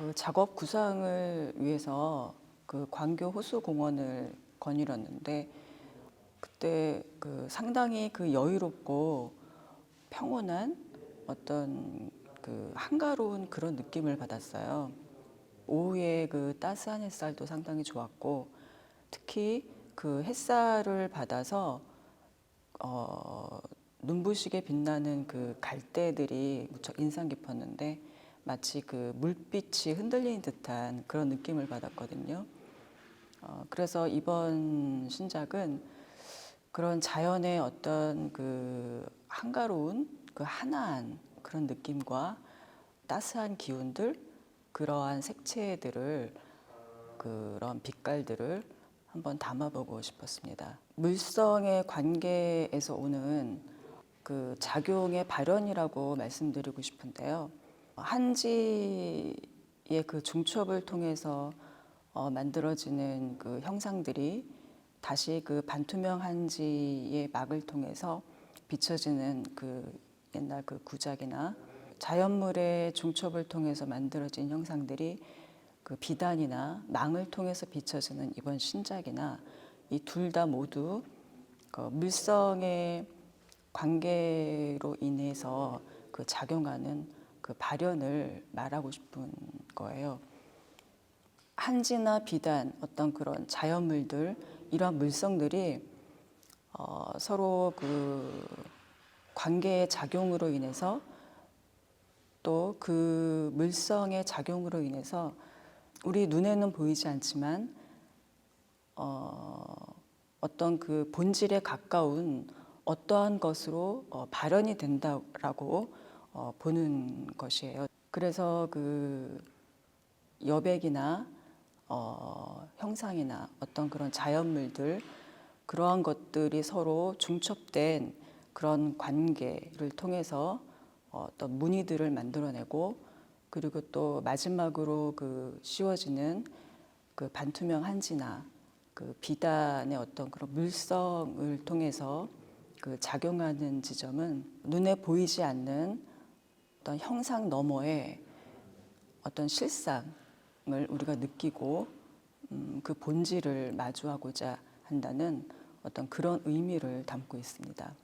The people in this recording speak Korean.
그 작업 구상을 위해서 그 광교 호수 공원을 거닐었는데 그때 그 상당히 그 여유롭고 평온한 어떤 그 한가로운 그런 느낌을 받았어요. 오후에 그 따스한 햇살도 상당히 좋았고 특히 그 햇살을 받아서 어, 눈부시게 빛나는 그 갈대들이 무척 인상 깊었는데 마치 그 물빛이 흔들리는 듯한 그런 느낌을 받았거든요. 어, 그래서 이번 신작은 그런 자연의 어떤 그 한가로운 그 한화한 그런 느낌과 따스한 기운들 그러한 색채들을 그런 빛깔들을 한번 담아보고 싶었습니다. 물성의 관계에서 오는 그 작용의 발현이라고 말씀드리고 싶은데요. 한지의 그 중첩을 통해서 어, 만들어지는 그 형상들이 다시 그 반투명 한지의 막을 통해서 비춰지는 그 옛날 그 구작이나 자연물의 중첩을 통해서 만들어진 형상들이 그 비단이나 망을 통해서 비춰지는 이번 신작이나 이 둘 다 모두 그 물성의 관계로 인해서 그 작용하는 그 발현을 말하고 싶은 거예요. 한지나 비단 어떤 그런 자연물들 이러한 물성들이 어, 서로 그 관계의 작용으로 인해서 또 그 물성의 작용으로 인해서 우리 눈에는 보이지 않지만 어, 어떤 그 본질에 가까운 어떠한 것으로 어, 발현이 된다라고 어, 보는 것이에요. 그래서 그 여백이나 어, 형상이나 어떤 그런 자연물들 그러한 것들이 서로 중첩된 그런 관계를 통해서 어, 어떤 무늬들을 만들어내고 그리고 또 마지막으로 그 씌워지는 그 반투명 한지나 그 비단의 어떤 그런 물성을 통해서 그 작용하는 지점은 눈에 보이지 않는 어떤 형상 너머의 어떤 실상을 우리가 느끼고 음, 그 본질을 마주하고자 한다는 어떤 그런 의미를 담고 있습니다.